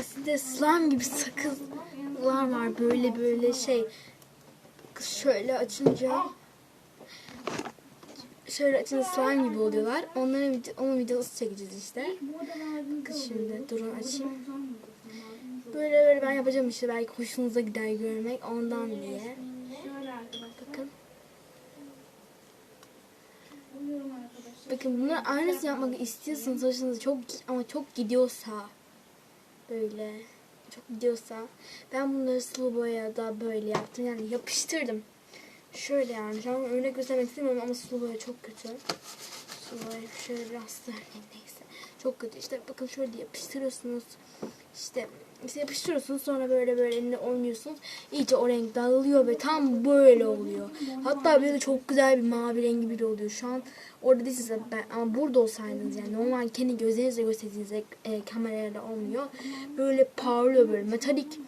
Kaside slime gibi sakızlar var. Böyle böyle şey. Şöyle açınca şöyle açınca slime gibi oluyorlar. Onların vide- onun videosu çekeceğiz işte. Bakın şimdi durun açayım. Böyle böyle ben yapacağım işte belki hoşunuza gider görmek ondan diye. Bakın. Bakın bunu aynısını yapmak istiyorsanız hoşunuza çok ama çok gidiyorsa böyle çok gidiyorsa ben bunları sulu boyada böyle yaptım yani yapıştırdım. Şöyle yani şu an örnek göstermek istemiyorum ama sulu boya çok kötü. Sulu boya şöyle biraz da neyse çok kötü işte bakın şöyle yapıştırıyorsunuz işte işte yapıştırıyorsunuz sonra böyle böyle eline oynuyorsunuz iyice o renk dağılıyor ve tam böyle oluyor. Hatta böyle çok güzel bir mavi rengi bile oluyor. Şu an orada değilsiniz ben, ama burada olsaydınız yani normal kendi gözlerinizle gösterdiğinizde e, kamerayla olmuyor. Böyle parlıyor böyle metalik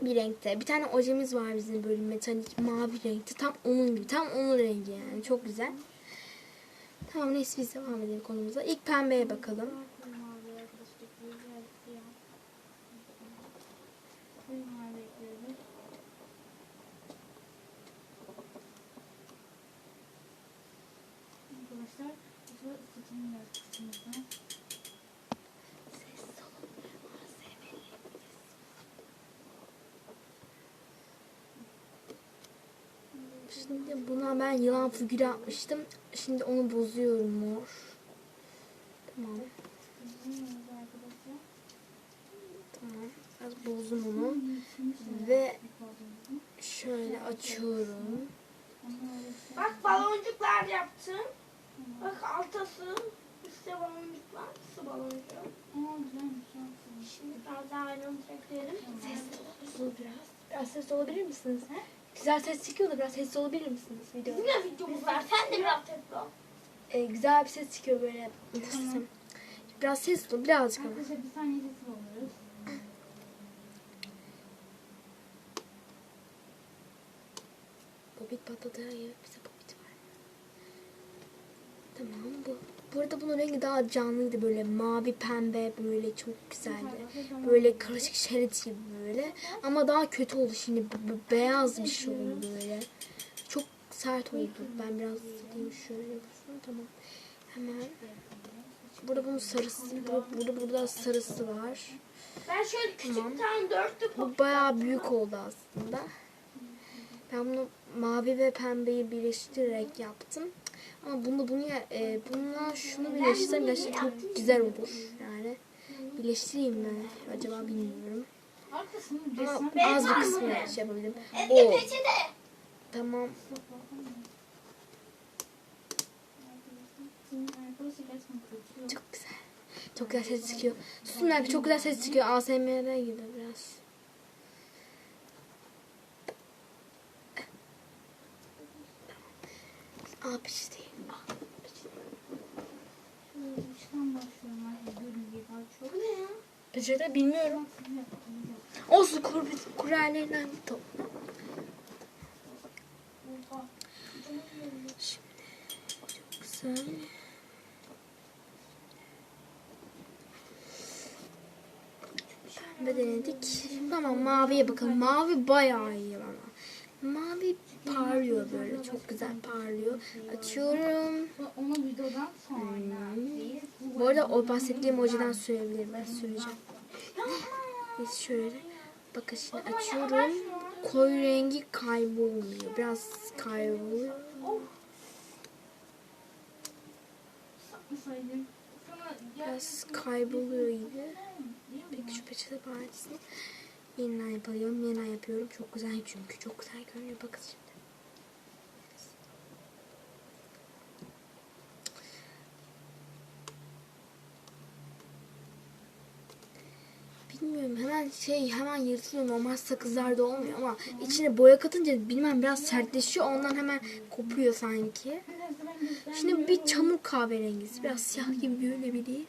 bir renkte. Bir tane ojemiz var bizim böyle metalik mavi renkte. Tam onun gibi. Tam onun rengi yani. Çok güzel. Tamam neyse biz devam edelim konumuza. İlk pembeye bakalım. Mavi arkadaşlar. Güzel siyah. Koyu mavi ekliyoruz. Arkadaşlar bu sefer ısıtılmıyor kısmımızdan. Şimdi buna ben yılan figürü yapmıştım. Şimdi onu bozuyorum mor. Tamam. Tamam. Biraz bozdum onu. Ve şöyle açıyorum. Bak baloncuklar yaptım. Bak altası üstte baloncuklar, su baloncuğu. Şimdi biraz daha ayrıntı ekleyelim. Sesli olur biraz. Biraz sesli olabilir misiniz? Güzel ses çıkıyor da biraz sesli olabilir misiniz videoda? Bizim de videomuz var. Sen de biraz tepki ol. Ee, güzel bir ses çıkıyor böyle. Desem? Biraz sesli ol, birazcık ama. Arkadaşlar bir saniye sesi oluyoruz. Bobit patladı. Hayır, bize bobit var. Tamam bu. Bu arada bunun rengi daha canlıydı böyle mavi pembe böyle çok güzeldi. Böyle karışık şerit gibi böyle. Ama daha kötü oldu şimdi b- beyaz bir şey oldu böyle. Çok sert oldu. Ben biraz tutayım şöyle yapayım. Tamam. Hemen. Burada bunun sarısı, burada, burada, burada sarısı var. Ben şöyle küçük Tamam. tane dörtlü Bu bayağı büyük oldu aslında. Ben bunu mavi ve pembeyi birleştirerek yaptım. Ama bunu bunu e, bununla şunu birleştirsem gerçekten çok güzel olur. Yani birleştireyim mi acaba bilmiyorum. Arkasını Ama resim. az bir kısmını şey yapabilirim. Eski O tamam. Çok güzel. Çok güzel ses çıkıyor. Susun abi çok güzel ses çıkıyor. ASMR gibi biraz. Ne ya? Peçete bilmiyorum. Olsun kur, kurallerden bir. Oha. Şimdi çok güzel. Pembe denedik. Tamam maviye bakalım. Mavi bayağı iyi ama. Mavi parlıyor böyle. Çok güzel parlıyor. Açıyorum. Onu videodan sonra değil. Bu arada o bahsettiğim ojiden sürebilirim. Ben süreceğim. Biz şöyle. Bakın şimdi açıyorum. Koyu rengi kaybolmuyor. Biraz kayboluyor. Biraz kayboluyor gibi. Peki şu peçete partisini yeniden yapıyorum. Yeniden yapıyorum. Çok güzel çünkü. Çok güzel görünüyor. Bakın. Bilmiyorum hemen şey hemen yırtılıyor normal sakızlarda olmuyor ama içine boya katınca bilmem biraz sertleşiyor ondan hemen kopuyor sanki. Şimdi bir çamur kahverengisi biraz siyah gibi görünebilir.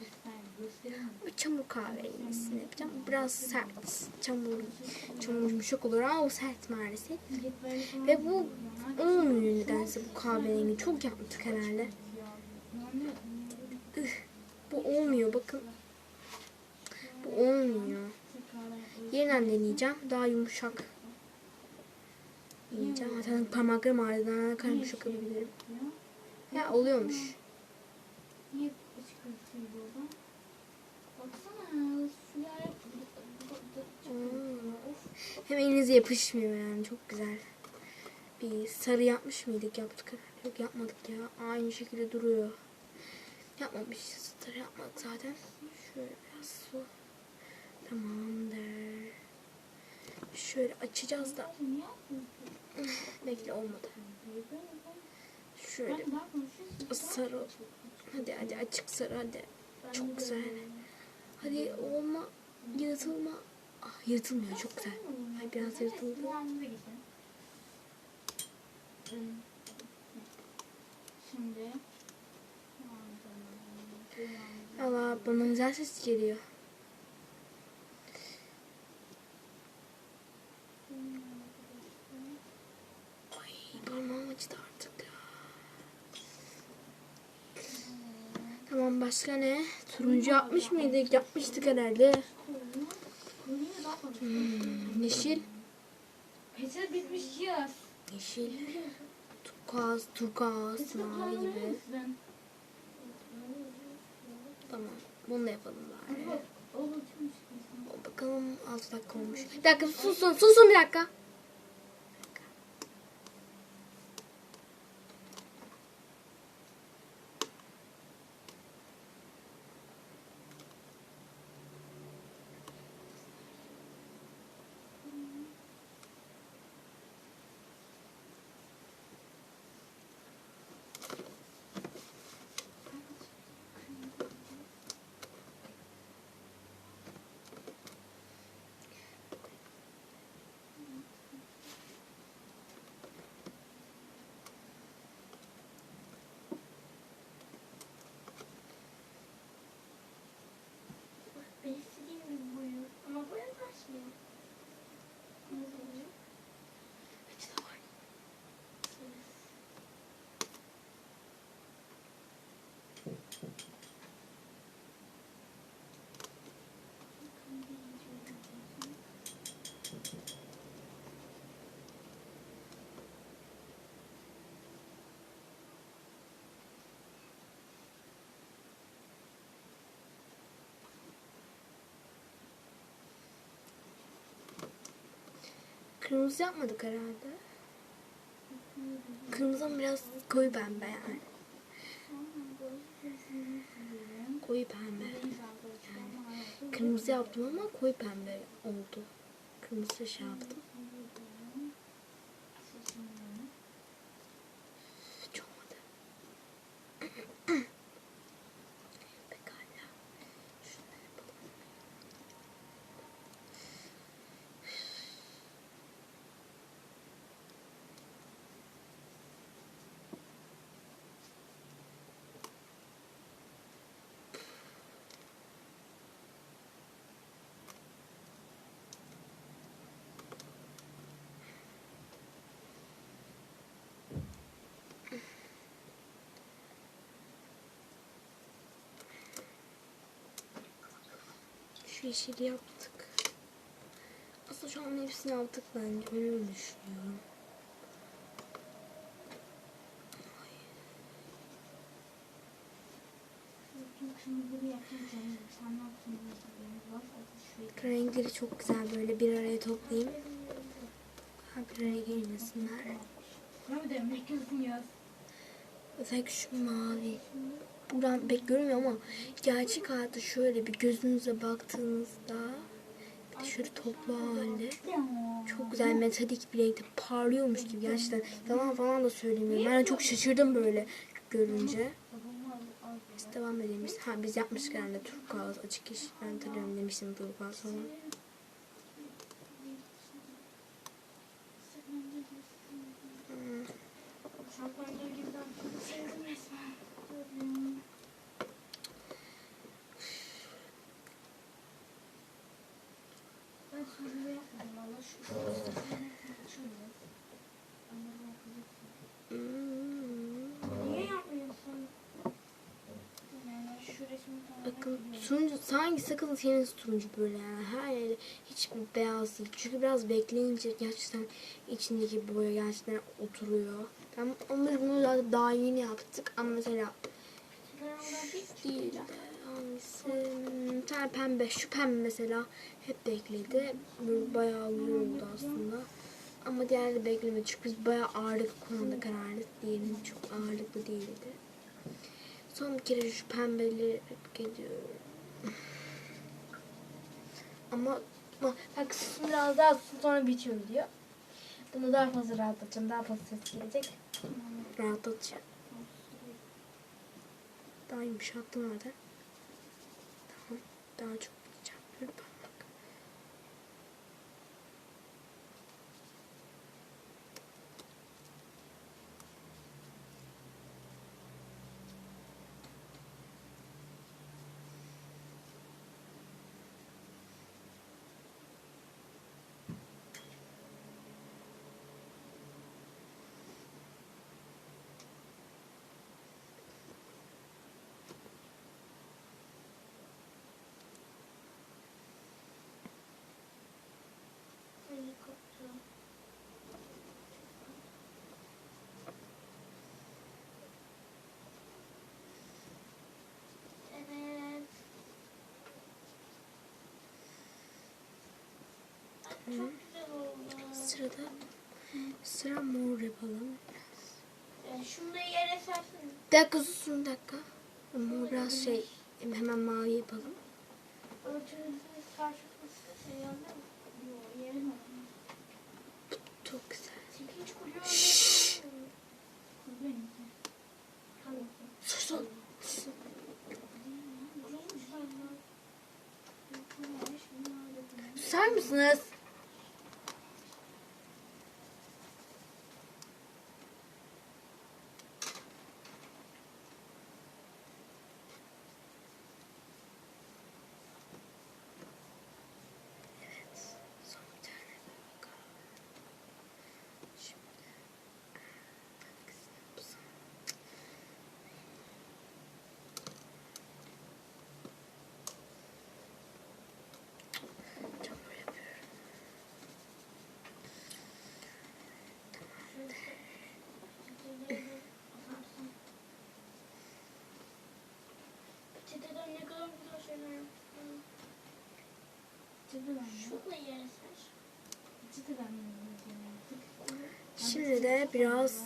Bir çamur kahverengisini yapacağım. Biraz sert. Çamur, çamur yumuşak olur ama o sert maalesef. Ve bu olmuyor nedense bu kahverengi. Çok yaptık herhalde. Bu olmuyor bakın. Bu olmuyor. yeniden deneyeceğim. Daha yumuşak. Yiyeceğim. Zaten parmaklarım ağrıdan karmaşık yapabilirim. Ya oluyormuş. Hem elinize yapışmıyor yani çok güzel. Bir sarı yapmış mıydık yaptık. Yok yapmadık ya. Aynı şekilde duruyor. Yapmamışız. Sarı yapmadık zaten. Şöyle biraz su. Tamamdır. Şöyle açacağız da. Bekle olmadı. Şöyle sarı. Hadi hadi açık sarı hadi. Çok güzel. Hadi olma. Yırtılma. Ah yırtılmıyor çok güzel. Ay biraz yırtıldı. Şimdi Allah bana güzel ses geliyor. Ay parmağım acıdı artık ya. Tamam başka ne? Turuncu yapmış mıydık? Yapmıştık herhalde. Hmm, yeşil. Peçete bitmiş yaz. Yeşil. Turkuaz, turkuaz, mavi gibi. Tamam. Bunu da yapalım bari. Bakalım 6 dakika olmuş. Bir dakika susun susun bir dakika. Ben istediğim gibi boyu. Ama boya taşmıyor. Peçete var. Kırmızı yapmadık herhalde. Kırmızı biraz koyu pembe yani. Koyu pembe. Kırmızı yaptım ama koyu pembe oldu. Kırmızı şey yaptım. Hiç olmadı. Pekala. Şunları yapalım. Şu yeşili yaptık. Aslında şu an hepsini yaptık bence. Ben öyle düşünüyorum. Renkleri çok güzel böyle bir araya toplayayım. Ha, bir araya gelmesinler. Ne demek yaz. Özellikle şu mavi. Buradan pek görünmüyor ama gerçek hayatta şöyle bir gözünüze baktığınızda bir de şöyle toplu halde çok güzel metalik bir renkte parlıyormuş gibi gerçekten yalan falan da söylemiyorum. Ben çok şaşırdım böyle görünce. Biz devam edelim. Ha biz yapmıştık herhalde turkuaz açık iş. Ben hatırlıyorum demiştim turkuaz sonra. Hmm. Ben şöyle yapmadım valla şu. Şöyle. Hmm. Niye yapmıyorsun? Yani şu resmi tamamen Bakın turuncu sanki sakın tenis turuncu böyle yani her yeri hiç beyaz değil. Çünkü biraz bekleyince gerçekten içindeki boya gerçekten oturuyor. Ben onu bunu zaten daha yeni yaptık ama mesela değil de hangisi Hmm, bir tane pembe şu pembe mesela hep bekledi. Böyle bayağı oldu aslında. Ama diğerleri beklemedi çünkü biz bayağı ağırlık kullandık herhalde. Diğerinin çok ağırlıklı değildi. Son bir kere şu pembeleri gidiyorum. Ama, bak sesim biraz daha tutsun, sonra bitiyor diyor. Bunu daha fazla rahatlatacağım. Daha fazla ses gelecek. Rahatlatacağım. Daha yumuşattım zaten. Tamam. Daha çok biteceğim. Böyle parmak. Ay, koptu. Evet. Ay, Çok güzel oldu. Sırada sıra mor yapalım. Yani şunu da yere. Bir dakika susun dakika. Mor biraz şey hemen mavi yapalım. Şey? Çok güzel. Şşş. Susun. Susun. Susar mısınız? Evet. Son bir tane daha bakalım. Şimdi. Hangisini yapsam? Çamur yapıyorum. Çeteden ne kadar güzel şeyler yaptın. Şunu da yere ser. Şimdi de biraz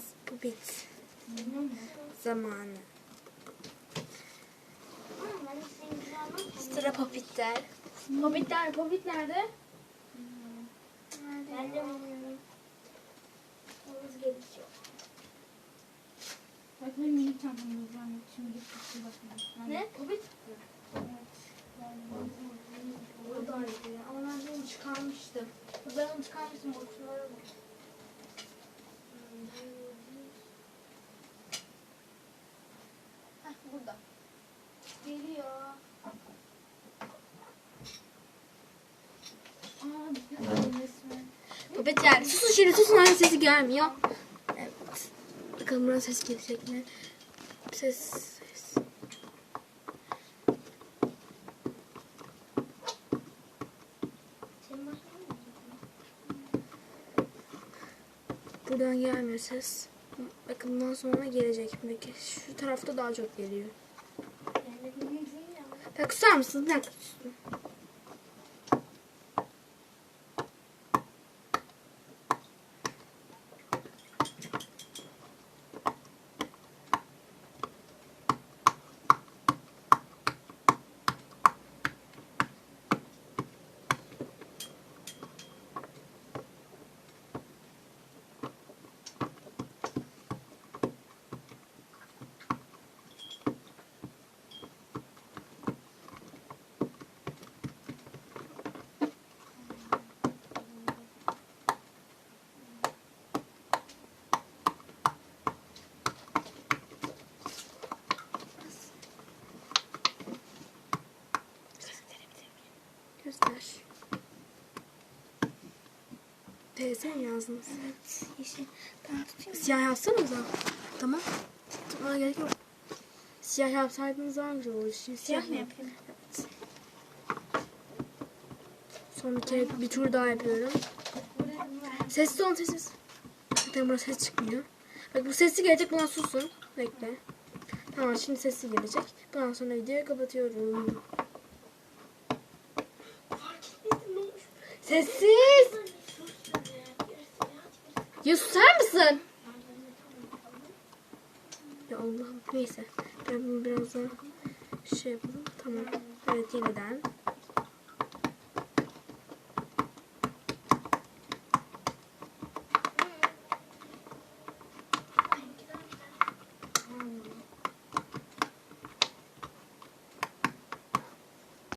zamanı. Senin güzel olmaz. Sıra popitler. Popitler, popit nerede? Ben de bilmiyorum. Yalnız gelişiyor. Bak benim minik çantamda ben şimdi bakma. Ne? Popit. Evet. Ama ben onu çıkarmıştım. Ben onu çıkarmıştım. Bak şunlara bak. Heh, burada. Geliyor. Resmen. Popitler. Susun şimdi susun. Aynı sesi gelmiyor. Evet. Bakalım buradan ses gelecek mi? Ses. ses. Senin başına mı Buradan gelmiyor ses. Bakın bundan sonra gelecek. Peki şu tarafta daha çok geliyor. Bak susar mısınız? Bir dakika susun. Göster. Teyze yazdınız? Evet. Yeşil. Ben tutayım. Siyah yazsanıza. Tamam. Tutmana gerek yok. Siyah yapsaydınız daha güzel olurdu. Şimdi Siyah mı yap- yapayım? Evet. Son bir kere bir tur daha yapıyorum. Sessiz olun sessiz. Zaten burası ses çıkmıyor. Bak bu sesi gelecek buna susun. Bekle. Tamam şimdi sesi gelecek. Bundan sonra videoyu kapatıyorum. Sessiz. Ya susar mısın? Ya Allah'ım neyse. Ben bunu biraz daha şey yapalım. Tamam. Evet yeniden.